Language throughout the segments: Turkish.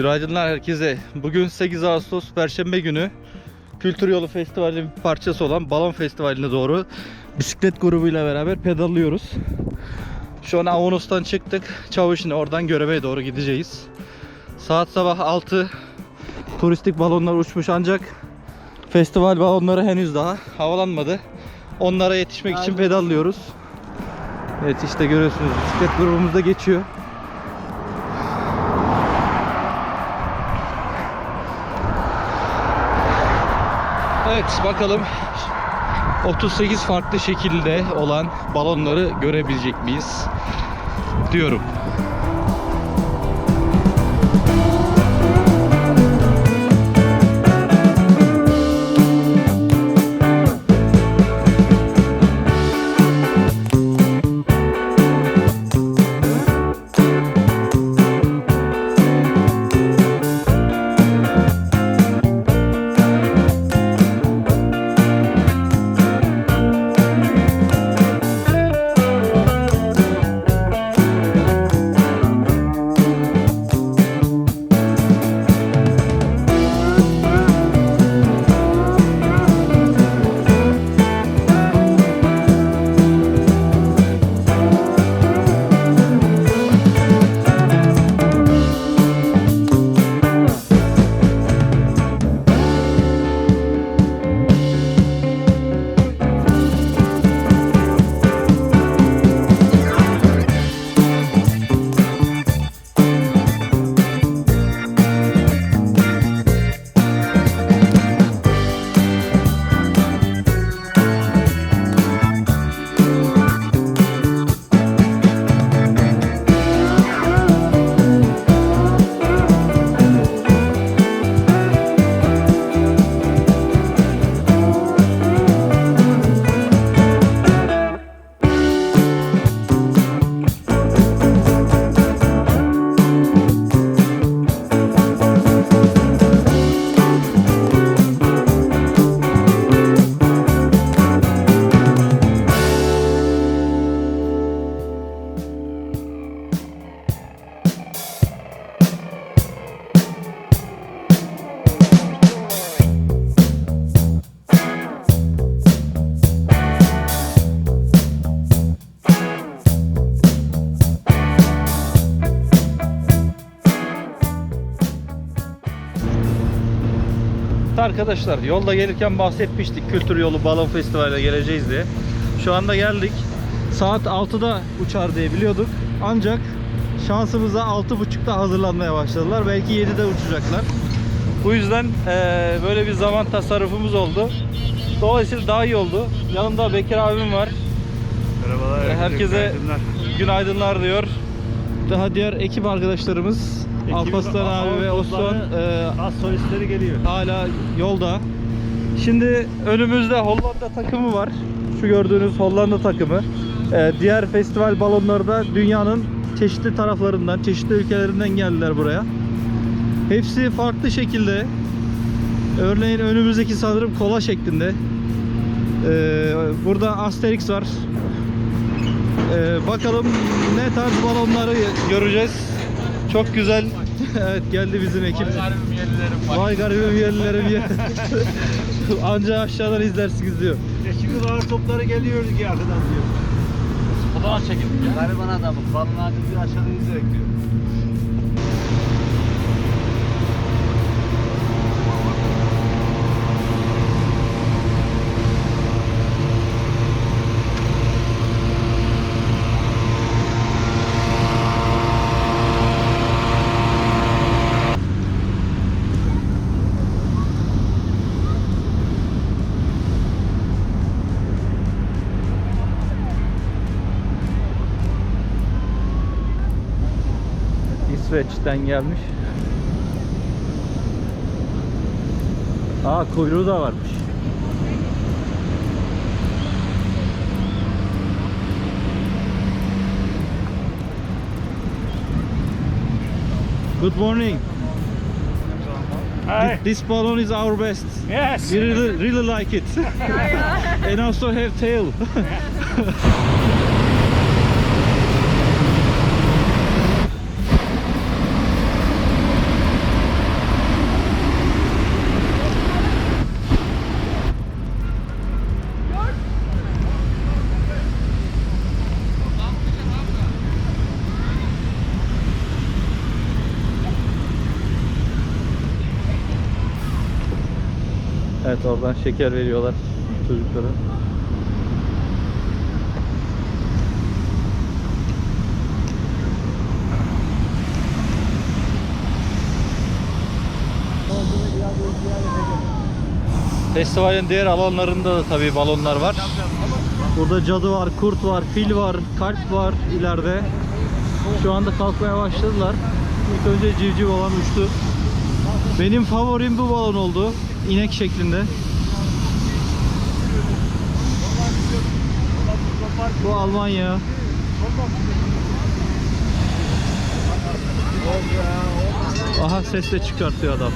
Günaydınlar herkese. Bugün 8 Ağustos Perşembe günü Kültür Yolu Festivali'nin bir parçası olan Balon Festivali'ne doğru bisiklet grubuyla beraber pedallıyoruz. Şu an Avanos'tan çıktık. Çavuşine oradan Göreme'ye doğru gideceğiz. Saat sabah 6 turistik balonlar uçmuş ancak festival balonları henüz daha havalanmadı. Onlara yetişmek için pedallıyoruz. Evet işte görüyorsunuz bisiklet grubumuz da geçiyor. Evet bakalım 38 farklı şekilde olan balonları görebilecek miyiz diyorum. Arkadaşlar yolda gelirken bahsetmiştik Kültür Yolu Balon Festivali'ne geleceğiz diye. Şu anda geldik. Saat 6'da uçar diye biliyorduk. Ancak şansımıza 6.30'da hazırlanmaya başladılar. Belki 7'de uçacaklar. Bu yüzden eee, böyle bir zaman tasarrufumuz oldu. Dolayısıyla daha iyi oldu. Yanımda Bekir abim var. Merhabalar. Herkese günaydınlar. günaydınlar diyor. Daha diğer ekip arkadaşlarımız Alparslan abi ve Osman Osman'ı- eee, Az solistleri geliyor. hala yolda. Şimdi önümüzde Hollanda takımı var. Şu gördüğünüz Hollanda takımı. Ee, diğer festival balonları da dünyanın çeşitli taraflarından, çeşitli ülkelerinden geldiler buraya. Hepsi farklı şekilde. Örneğin önümüzdeki sanırım kola şeklinde. Ee, burada Asterix var. Ee, bakalım ne tarz balonları göreceğiz. Çok güzel. evet geldi bizim ekip. Vay garibim yerlilerim ya. Anca aşağıdan izlersiniz diyor. E şimdi ağır topları geliyor ki arkadan diyor. Fotoğraf çekin. Gariban adamı. Ağacı bir aşağıdan izleyek diyor. İsveç'ten gelmiş. Aa kuyruğu da varmış. Good morning. Hi. This balloon is our best. Yes. We really, really like it. and also have tail. Evet oradan şeker veriyorlar çocuklara. Festivalin diğer alanlarında da tabii balonlar var. Burada cadı var, kurt var, fil var, kalp var ileride. Şu anda kalkmaya başladılar. İlk önce civciv olan uçtu. Benim favorim bu balon oldu. İnek şeklinde. Bu Almanya. Aha ses de çıkartıyor adam.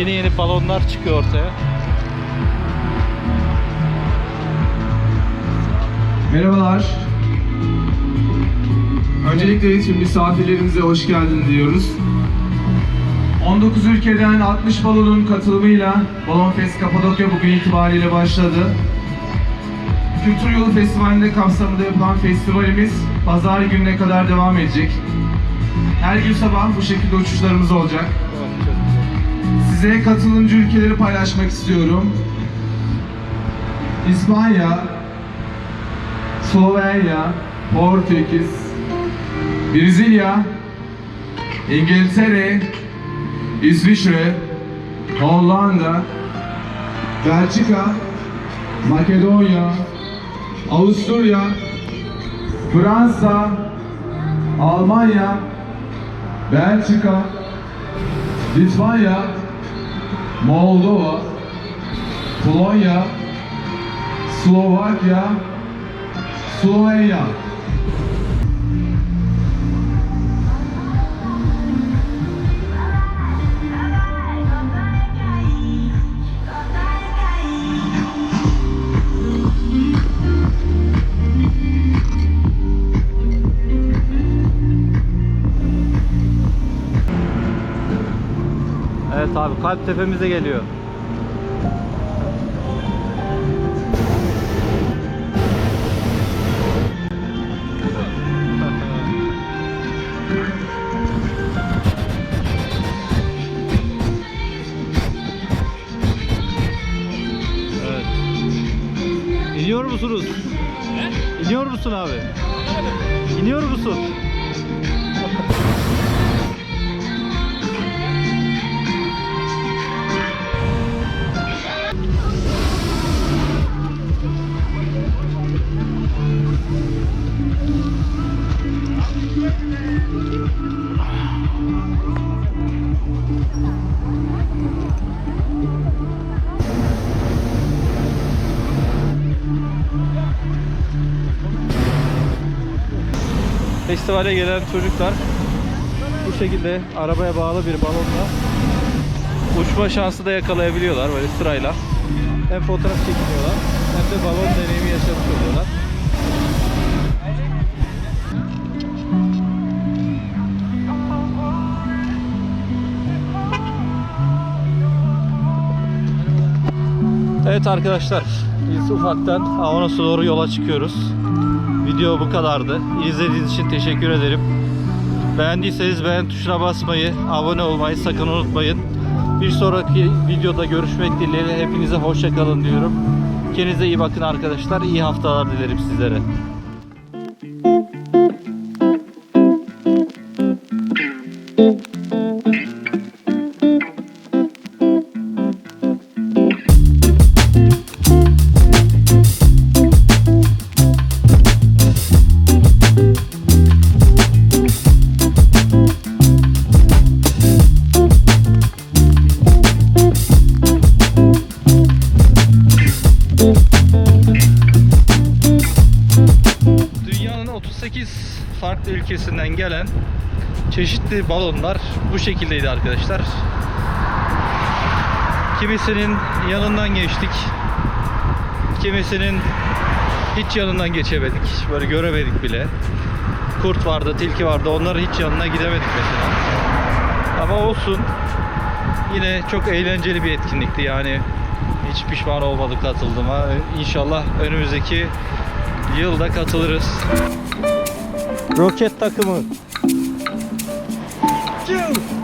Yeni yeni balonlar çıkıyor ortaya. Merhabalar. Öncelikle tüm misafirlerimize hoş geldin diyoruz. 19 ülkeden 60 balonun katılımıyla Balon Fest Kapadokya bugün itibariyle başladı. Kültür Yolu Festivali'nde kapsamında yapılan festivalimiz pazar gününe kadar devam edecek. Her gün sabah bu şekilde uçuşlarımız olacak. Size katılımcı ülkeleri paylaşmak istiyorum. İspanya, Slovenya, Portekiz, Brezilya, İngiltere, İsviçre, Hollanda, Belçika, Makedonya, Avusturya, Fransa, Almanya, Belçika, Litvanya, Moldova, Polonya, Slovakya, Slovenya. Evet abi kalp tepemize geliyor. İniyor musunuz? İniyor musun abi? İniyor musun? Festivale gelen çocuklar bu şekilde arabaya bağlı bir balonla uçma şansı da yakalayabiliyorlar böyle sırayla. Hem fotoğraf çekiniyorlar hem de balon deneyimi yaşamış oluyorlar. Evet arkadaşlar biz ufaktan Avanos'a doğru yola çıkıyoruz. Video bu kadardı. İzlediğiniz için teşekkür ederim. Beğendiyseniz beğen tuşuna basmayı, abone olmayı sakın unutmayın. Bir sonraki videoda görüşmek dileğiyle hepinize hoşça kalın diyorum. Kendinize iyi bakın arkadaşlar. İyi haftalar dilerim sizlere. Dünyanın 38 farklı ülkesinden gelen çeşitli balonlar bu şekildeydi arkadaşlar. Kimisinin yanından geçtik. Kimisinin hiç yanından geçemedik. Böyle göremedik bile. Kurt vardı, tilki vardı. Onların hiç yanına gidemedik mesela. Ama olsun. Yine çok eğlenceli bir etkinlikti yani. Hiç pişman olmadım katıldığıma. İnşallah önümüzdeki yılda katılırız. Roket takımı. Ciu!